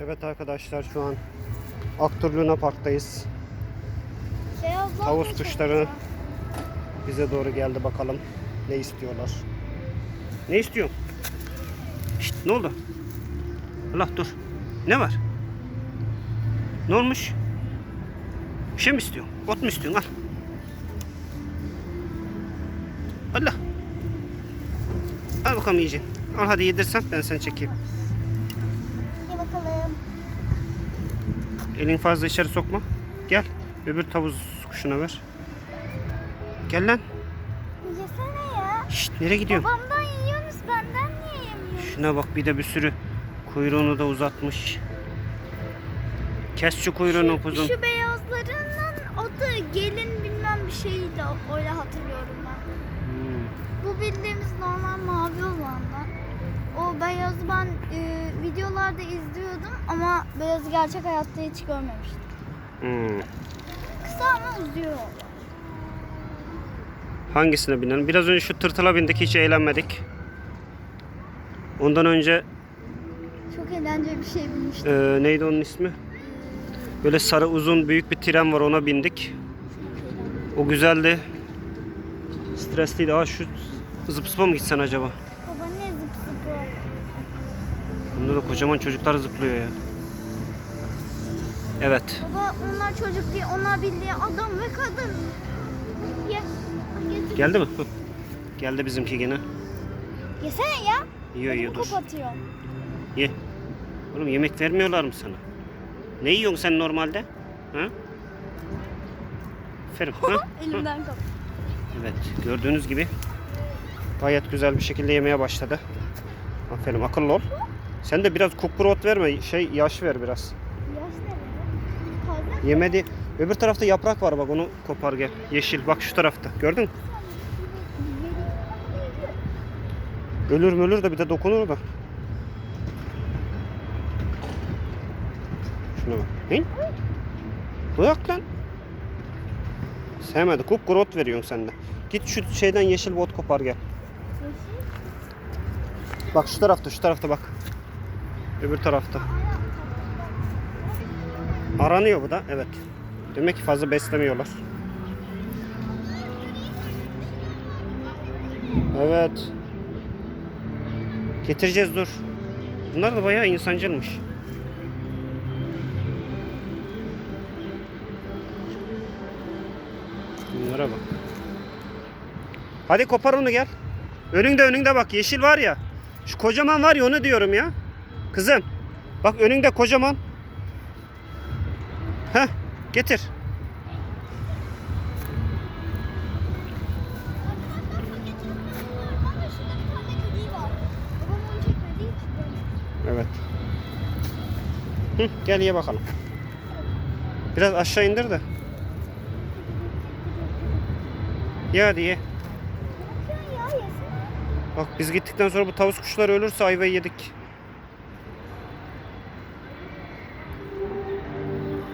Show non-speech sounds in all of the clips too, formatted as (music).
Evet arkadaşlar şu an Aktur Luna Park'tayız. Beyazlar Tavus kuşları bize doğru geldi bakalım ne istiyorlar. Ne istiyorsun? Şşt, ne oldu? Allah dur. Ne var? Ne olmuş? Bir şey mi istiyorsun? Ot mu istiyorsun? Al. Allah. Al bakalım yiyeceksin. Al hadi yedirsen ben seni çekeyim. İyi bakalım. Elin fazla içeri sokma. Gel. Öbür tavus kuşuna ver. Gel lan. Yesene ya. Şşt nereye gidiyorsun? Babamdan yiyorsunuz benden niye yemiyorsunuz? Şuna bak bir de bir sürü kuyruğunu da uzatmış. Kes şu kuyruğunu upuzun. Şu beyazlarının adı gelin bilmem bir şeydi. Öyle hatırlıyorum ben. Hmm. Bu bildiğimiz normal mavi olanlar. O beyazı ben e, videolarda izliyordum ama beyazı gerçek hayatta hiç görmemiştim. Hmm. Kısa ama uzuyor. Hangisine binelim? Biraz önce şu tırtıla bindik hiç eğlenmedik. Ondan önce Çok eğlenceli bir şey bilmiştim. e, neydi onun ismi? Böyle sarı uzun büyük bir tren var ona bindik. O güzeldi. Stresliydi. Aa şu zıp zıpa mı gitsen acaba? Baba ne zıp zıpı. Bunda da kocaman çocuklar zıplıyor ya. Evet. Baba onlar çocuk değil, onlar bildiğin adam ve kadın. Ye. Getir. Geldi mi? Hı. Geldi bizimki gene. Yesene ya. Yiyor yiyor dur. kapatıyor. Ye. Oğlum yemek vermiyorlar mı sana? Ne yiyorsun sen normalde? Ha? Aferin. (laughs) Ha? Elimden kap. Evet gördüğünüz gibi gayet güzel bir şekilde yemeye başladı. Aferin akıllı ol. Sen de biraz kupkuru ot verme. Şey yaş ver biraz. Yaş ne? Yemedi. Öbür tarafta yaprak var bak onu kopar gel. Yeşil bak şu tarafta. Gördün mü? Ölür mü ölür de bir de dokunur da. Şuna bak. Ne? Bırak lan. Sevmedi. Kupkuru ot veriyorsun sen de. Git şu şeyden yeşil bir ot kopar gel. Bak şu tarafta şu tarafta bak. Öbür tarafta. Aranıyor bu da. Evet. Demek ki fazla beslemiyorlar. Evet. Getireceğiz dur. Bunlar da bayağı insancılmış. Bunlara bak. Hadi kopar onu gel. Önünde önünde bak yeşil var ya. Şu kocaman var ya onu diyorum ya. Kızım. Bak önünde kocaman. Heh getir. Evet. Hı, gel ye bakalım. Biraz aşağı indir de. Ye hadi ye. Bak biz gittikten sonra bu tavus kuşları ölürse ayvayı yedik.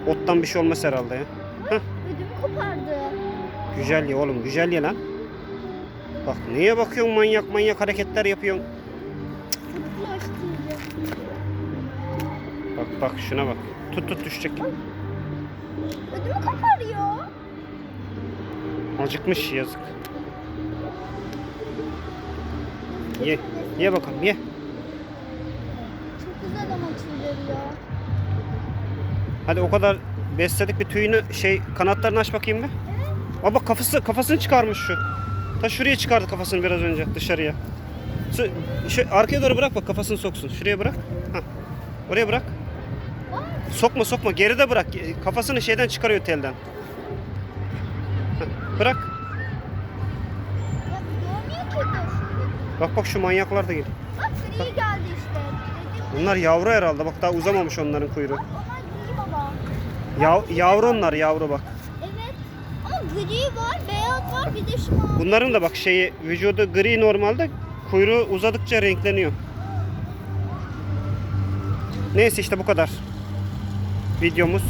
Ottan bir şey olmaz herhalde ya. Heh, Ödümü kopardı. güzel ye oğlum güzel ye lan. Bak niye bakıyorsun manyak manyak hareketler yapıyorsun. Bak bak şuna bak. Tut tut düşecek. Ödümü koparıyor. Acıkmış yazık. Ye. Ye bakalım ye. Çok güzel ama tüyleri ya. Hadi o kadar besledik bir tüyünü şey kanatlarını aç bakayım bir. Aa bak kafası kafasını çıkarmış şu. Ta şuraya çıkardı kafasını biraz önce dışarıya. Şu, şu arkaya doğru bırak bak kafasını soksun. Şuraya bırak. Hah. Oraya bırak. Sokma sokma geride bırak. Kafasını şeyden çıkarıyor telden. Hah, Bırak. Bak bak şu manyaklar da geliyor. Bak geldi işte. Bunlar yavru herhalde. Bak daha uzamamış onların kuyruğu. Yav, yavru onlar yavru bak. Evet. Ama gri var, beyaz var, bir de şu mavi. Bunların da bak şeyi vücudu gri normalde kuyruğu uzadıkça renkleniyor. Neyse işte bu kadar. Videomuz